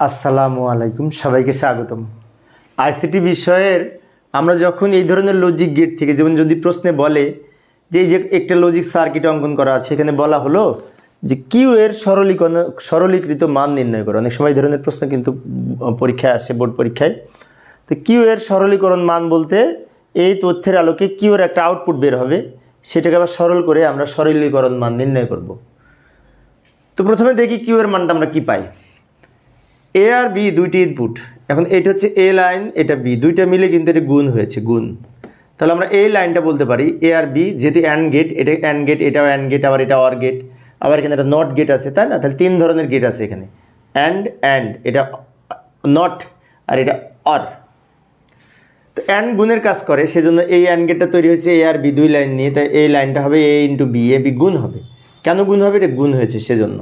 আসসালামু আলাইকুম, সবাইকে স্বাগতম। আইসিটি বিষয়ের আমরা যখন এই ধরনের লজিক গেট থেকে, যেমন যদি প্রশ্নে বলে যে এই যে একটা লজিক সার্কিট অঙ্কন করা আছে, এখানে বলা হলো যে কিউ এর সরলীকরণ, সরলীকৃত মান নির্ণয় করো। অনেক সময় এই ধরনের প্রশ্ন কিন্তু পরীক্ষায় আসে, বোর্ড পরীক্ষায়। তো কিউ এর সরলীকরণ মান বলতে এই তথ্যের আলোকে কিউ এর একটা আউটপুট বের হবে, সেটাকে আবার সরল করে আমরা সরলীকরণ মান নির্ণয় করব। তো প্রথমে দেখি কিউ এর মানটা আমরা কি পাই। এ আর বি দুইটি ইনপুট এখন এটা হচ্ছে এ লাইন এটা বি দুইটা মিলে কিন্তু এটা গুণ হয়েছে, গুণ। তাহলে আমরা এই লাইনটা বলতে পারি এ আর বি যেহেতু অ্যান্ড গেট এটা অ্যান্ড গেট এটাও অ্যান্ড গেট আবার এটা অর গেট আবার এখানে একটা নট গেট আছে, তাই না? তাহলে তিন ধরনের গেট আছে এখানে। অ্যান্ড অ্যান্ড এটা নট আর এটা অর তো অ্যান্ড গুণের কাজ করে, সেজন্য এই অ্যান্ড গেটটা তৈরি হয়েছে এ আর বি দুই লাইন নিয়ে। তাই এই লাইনটা হবে A into B A B গুণ হবে। কেন গুণ হবে? এটা গুণ হয়েছে, সেজন্য।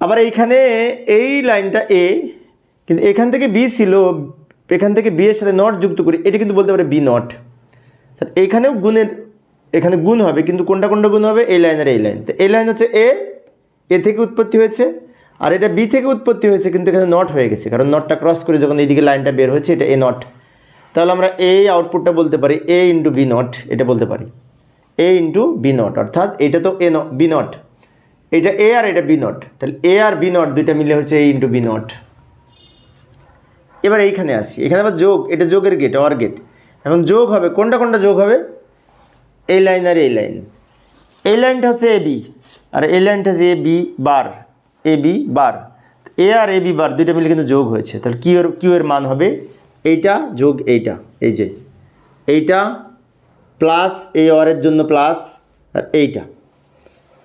আবার এইখানে এই লাইনটা এ কিন্তু এখান থেকে বি ছিল, এখান থেকে বি এর সাথে নট যুক্ত করি, এটা কিন্তু বলতে পারে বি নট তাহলে এইখানেও গুণের, এখানে গুণ হবে, কিন্তু কোনটা কোনটা গুণ হবে? এই লাইনের এই লাইন। তো এই লাইন হচ্ছে এ এ থেকে উৎপত্তি হয়েছে, আর এটা বি থেকে উৎপত্তি হয়েছে, কিন্তু এখানে নট হয়ে গেছে, কারণ নটটা ক্রস করে যখন এইদিকে লাইনটা বের হয়েছে, এটা এ নট তাহলে আমরা এই আউটপুটটা বলতে পারি এ ইন্টু বি নট এটা বলতে পারি। এ ইন্টু বি নট অর্থাৎ এটা তো এ বি নট এটা এ আর এটা বি নট তাহলে এ আর বি নট দুইটা মিলে হচ্ছে এ ইন্টু বি নট এবার এইখানে আসি। এখানে আবার যোগ, এটা যোগের গেট অর গেট এখন যোগ হবে, কোনটা কোনটা যোগ হবে? এই লাইন আর এই লাইন এই লাইনটা হচ্ছে এ বি আর এই লাইনটা হচ্ছে A B bar A B bar A R A B bar দুইটা মিলে কিন্তু যোগ হয়েছে। তাহলে কিউ এর কিউ এর মান হবে? এইটা যোগ এইটা, এই যে। এইটা প্লাস এই অরের জন্য প্লাস আর এইটা।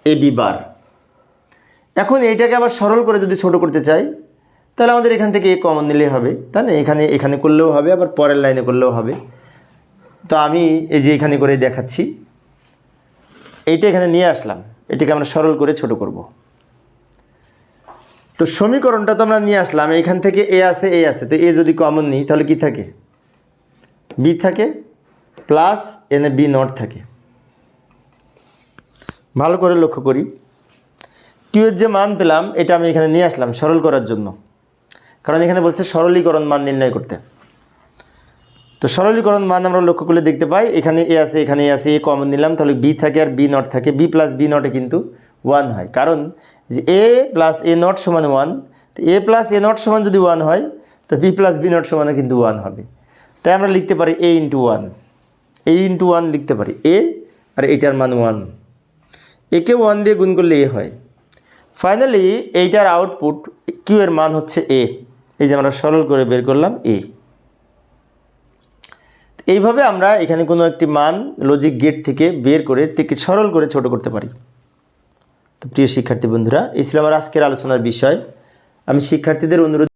এ বি বার এখন এইটাকে আবার সরল করে যদি ছোট করতে চাই, তাহলে আমাদের এখান থেকে এ কমন নিলেই হবে। তাই না, এখানে এখানে করলেও হবে, আবার পরের লাইনে করলেও হবে। তো আমি এই যে এখানে করে দেখাচ্ছি। এইটা এখানে নিয়ে আসলাম। এটাকে আমরা সরল করে ছোট করব। তো সমীকরণটা তো আমরা নিয়ে আসলাম। এখান থেকে এ আছে এ আছে। তো এ যদি কমন নিই, তাহলে কি থাকে? বি থাকে প্লাস এনে বি নট থাকে। ভালো করে লক্ষ্য করি। কিউ এর যে মান পেলাম, এটা আমি এখানে নিয়ে আসলাম সরল করার জন্য। কারণ এখানে বলছে সরলীকরণ মান নির্ণয় করতে। তো সরলীকরণ মান আমরা লক্ষ্য করলে দেখতে পাই, এখানে এ আছে, এখানে এ আছে, এ কমন নিলাম, তাহলে বি থাকে আর বি নট থাকে। বি প্লাস বি নটে কিন্তু ওয়ান হয়। কারণ যে এ প্লাস এ নট সমান ওয়ান তো এ প্লাস এ নট সমান যদি ওয়ান হয়, তো বি প্লাস বি নট সমানও কিন্তু ওয়ান হবে। তাই আমরা লিখতে পারি A into one A into one লিখতে পারি এ, আর এটার মান ওয়ান একে ওয়ান দিয়ে গুণ করলে এ হয়? ফাইনালি এইটার আউটপুট কিউ এর মান হচ্ছে এ এই যে আমরা সরল করে বের করলাম এ এইভাবে আমরা এখানে কোনো একটি মান লজিক গেট থেকে বের করে থেকে সরল করে ছোট করতে পারি। তো প্রিয় শিক্ষার্থী বন্ধুরা, এই ছিল আমার আজকের আলোচনার বিষয়। আমি শিক্ষার্থীদের অনুরোধ